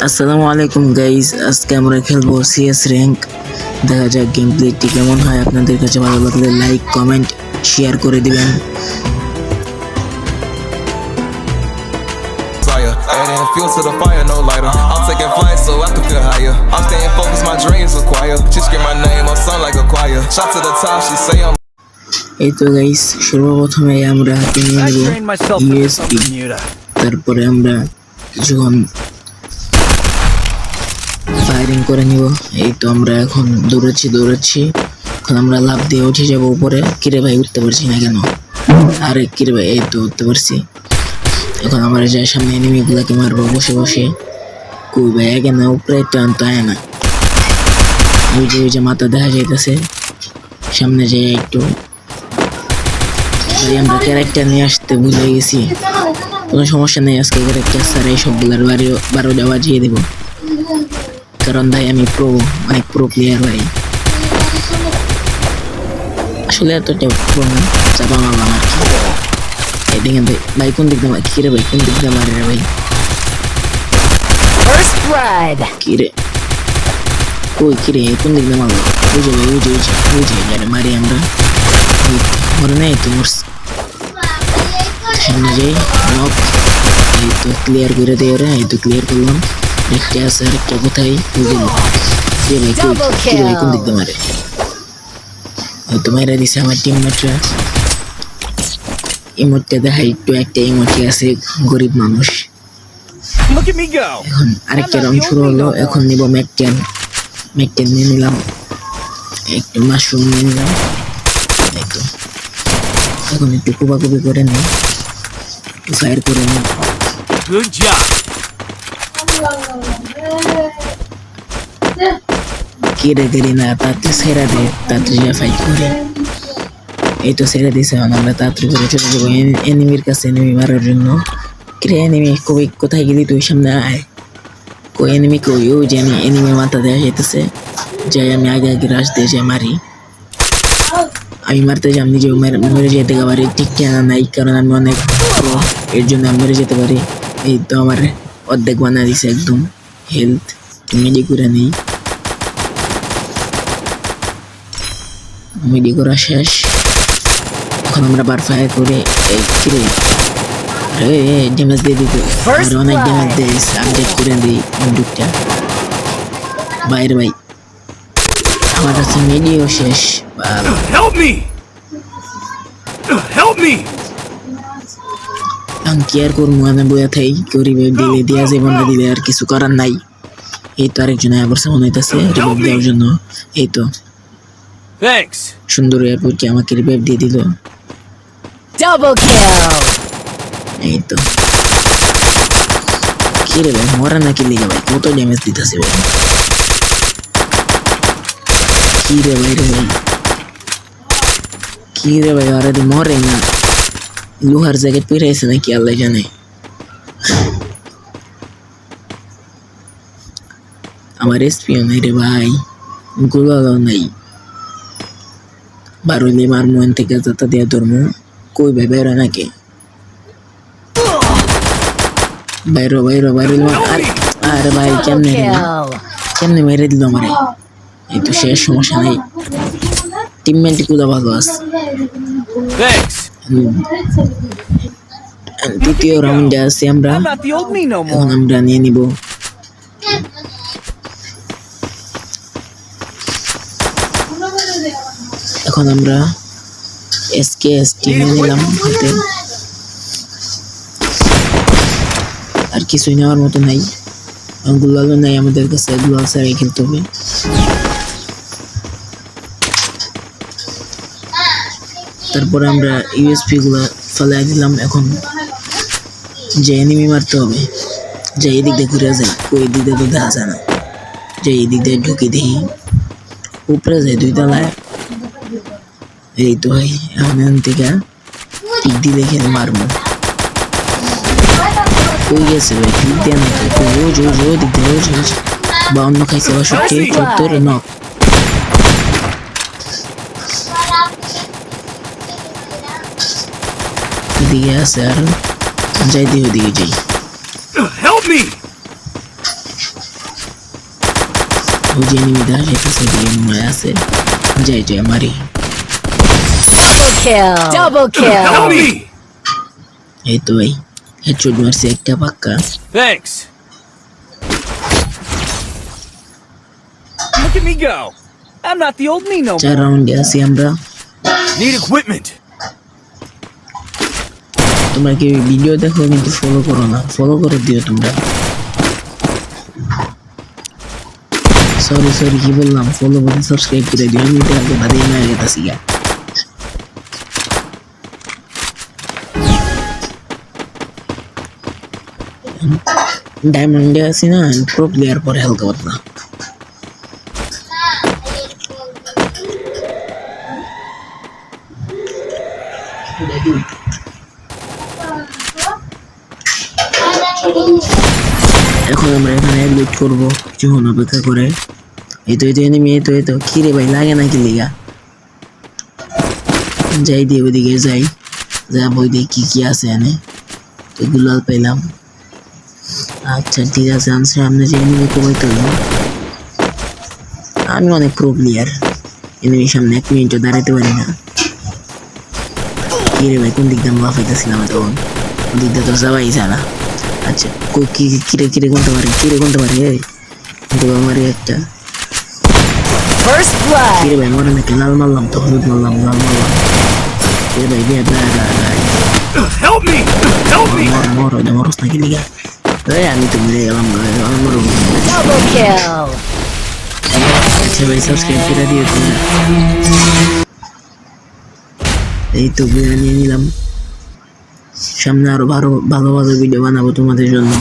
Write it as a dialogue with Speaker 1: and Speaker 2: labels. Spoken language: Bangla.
Speaker 1: আসসালামু আলাইকুম গাইস আজকে আমরা খেলব সিএস র্যাঙ্ক দেখা যাক গেম প্লেটি কেমন হয় আপনাদের কাছে ভালো লাগলে লাইক কমেন্ট শেয়ার করে দিবেন
Speaker 2: adding fuel to the fire, no lighter. I'm taking flight so I can feel higher. I'm staying focused, my dreams require. She scream my name on sun like a choir. Shot to the top, she say I'm.
Speaker 1: এই তো গাইস সর্বপ্রথমে আমরা হাতে নিয়ে নেব ইউএসপি তারপরে আমরা কিছুক্ষণ ফায়ারিং করে নিব। এই তো আমরা এখন দৌড়াচ্ছি দৌড়াচ্ছি। এখন আমরা লাভ দিয়ে উঠে যাব উপরে। কিরে ভাই, উঠতে পারছি না কেন? আরে কিরে ভাই, এই তো উঠতে পারছি। এখন আমরা যাই সামনে এনিমিগুলোকে মারবো বসে বসে। কই ভাই আগে না, উপরে টান তো আয় না ওই যে ওই যে মাথা দেখা যাইতেছে। সামনে যাই একটু। আমরা ক্যারেক্টার নিয়ে আসতে ভুলে গেছি। কোনো সমস্যা নেই, আজকে ক্যারেক্টার স্যার এই সবগুলোর বাড়ি বারোটা বাজিয়ে দেবো। কারণ ভাই আমি প্রো অনেক প্রো প্লেয়ার ভাই আসলে এতটা প্রো না চাপা মারলাম আর কি এদিকে ভাই ভাই কোন দিক দিয়ে কি রে ভাই কোন দিক দিয়ে মারে রে ভাই?
Speaker 3: First blood.
Speaker 1: কি রে কই কি রে কোন দিক দিয়ে মারলো? যে ভাই যে ওই যে যারে মারি আমরা। মরে নাই তো মরছে। সামনে যাই নক এই তো ক্লিয়ার করে দেয় ওরা এই তো ক্লিয়ার করলাম। একটা আছে আর একটা কোথায় রে কোন দিক দিয়ে মারে। হয়তো মারা দিছে আমার টিমমেটরা ইমোটটা দেখা একটু একটা ইমোটে আছে গরিব মানুষ! এখন আরেকটা রাউন্ড শুরু হলো। এখন নিব ম্যাকটেন ম্যাকটেন নিয়ে নিলাম। একটু মাশরুম নিয়ে নিলাম। এখন একটু কুপাকুপি করে নিই। একটু ফায়ার করে নিই।
Speaker 4: Good job!
Speaker 1: কেড়ে কেড়ে না, তাড়াতাড়ি সেরা দে, তাড়াতাড়ি ফাইট করে। এই তো সেরা দিছে আমরা তাড়াতাড়ি করে চলে যাব এনিমির কাছে এনিমি মারার জন্য। কিরে এনিমি কই, কোথায় গেলি তুই সামনে আয়। কই এনিমি কই? ওই যে আমি এনিমি মাথা দেওয়া যেতেছে যাই, আমি আগে আগে রাশ দিয়ে যাই, মারি। আমি মারতে যাই, আমি নিজেও মেরে যেতে পারি। ঠিক কেনা নাই, কারণ আমি অনেক এর জন্য আমি মেরে যেতে পারি। এই তো আমার অর্ধেক বানা দিছে একদম। হেলথ মেডি করে নেই। মিডি করা শেষ। এখন আমরা বার ফায়ার করে এই কিরে ড্যামেজ দিয়ে দিতে আর অনেক ড্যামেজ দিয়ে আপডেট করে দিই বন্দুকটা। বাইরে ভাই আমার কাছে মিডিও শেষ। আর
Speaker 4: Help me! Help me!
Speaker 1: আমি কি আর করব? আমি বইয়া থাই গরিবে দিলে দিয়া যাব না দিলে আর কিছু করার নাই। এই তো আরেকজন আবার মনে হইতেছে রিভাইভ দেওয়ার জন্য। এই তো! সুন্দর এয়ারপোর্টকে আমাকে রিভাইভ দিয়ে দিল. এই তো। কি রে ভাই মরা নাকি লিগে ভাই? কত ড্যামেজ দিতেছে ভাই। কি রে ভাই রে ভাই? কি রে ভাই আরে তো মরে না। লোহার জ্যাকেট পরে আছে নাকি আল্লাহ জানে আমার এসপিও নাই রে ভাই গোলাও নাই বারোলি মার মন থেকে যাতা দিয়া ধর্ম কই ভাই বেরো নাকি বাইরো বাইরো বাইরো আরে আরে ভাই কেমনে. কেমনে মেরে দিল আমারে এই তো শেষ সমস্যা নাই টিমমেটগুলো ভালো আছে। দ্বিতীয় রাউন্ডে আছি আমরা। এখন আমরা নিয়ে নিব। এখন আমরা এসকে এস টি নিয়ে নিলাম হাতে। আর কিছুই নেওয়ার মতো নাই। গুলালও নাই আমাদের কাছে গুলাল ছাড়াই খেলতে হবে। তারপরে আমরা ইউএসপি গুলা ফেলাই দিলাম, এখন যে এনিমি মারতে হবে, যে এদিক দিয়ে ঘুরে যায়, ওই দিক দিয়ে তো দেখা যায় না। যে এই দিক দিয়ে ঢুকে দিই, উপরে যায় দুই তলায়। এই তো ভাই, এখন থেকে পিক দিলে খেলে মারবো। কই গেছে ভাই পিক দিয়ে না তো? ও জো জো দিক দিয়ে ও জো বাউন্ন খাইছে, বাষট্টি, চুয়াত্তর নক এদিকে আছে আর যাই দিয়ে ওদিকে যাই
Speaker 4: Help me!
Speaker 1: ওই যে এনিমিটা আসেছে যে এনিমি আছে যাই যাই মারি
Speaker 3: Double kill. Double kill.
Speaker 4: Help me!
Speaker 1: এই তো ভাই হেডশট মারছি একটা পাক্কা
Speaker 4: Thanks. Look at me go. I'm not the old me no more.
Speaker 1: চার রাউন্ডে আছি আমরা
Speaker 4: Need equipment.
Speaker 1: তোমরা কি ভিডিও দেখো কিন্তু ফলো করো না। ফলো করে দিও তোমরা। সরি সরি কি বললাম? ফলো করে সাবস্ক্রাইব করে দিও। আমি তো আগে বাদে না গেতাছি গা ডায়মন্ডে আছি না প্রো প্লেয়ার পরে হালকা পাতলা। এখন আমরা এখানে এডমিট করব কিছুক্ষণ অপেক্ষা করে। এই তো এই তো এনিমি এই তো এই তো। কি রে ভাই, লাগে নাকি লিগা? যাই দিয়ে ওইদিকে যাই। যা বই দিয়ে কি কি আছে এনে তো গুলাল পেলাম। আচ্ছা ঠিক আছে আমি সামনে যে এনিমি কমাই তুলবো আমি অনেক প্রো প্লেয়ার এনিমির সামনে এক মিনিটও দাঁড়াতে পারি না। কি রে ভাই, কোন দিক দিয়ে আমরা তখন দিক দিয়ে তো যাওয়াই জানা আচ্ছা কো- কি কি- কিরে কিরে কোনতে পারে কিরে কোনতে পারে এই কিন্তু আমারই একটা
Speaker 3: First blood.
Speaker 1: কিরে ভাই মরে নাকি লাল মারলাম তো হলুদ মারলাম লাল মারলাম কিরে ভাই বিয়ে দাঁড়া দাঁড়া দাঁড়া
Speaker 4: Help me! Help me!
Speaker 1: মর মর ওই মরস নাকি লিগা এই আমি তো মরে গেলাম আমার মর
Speaker 3: Double kill.
Speaker 1: আচ্ছা ভাই সাবস্ক্রাইব করে দিও তোমরা এই তো বিয়ে নিয়ে নিলাম সামনে আরও ভালো ভালো ভালো ভিডিও বানাবো তোমাদের জন্য।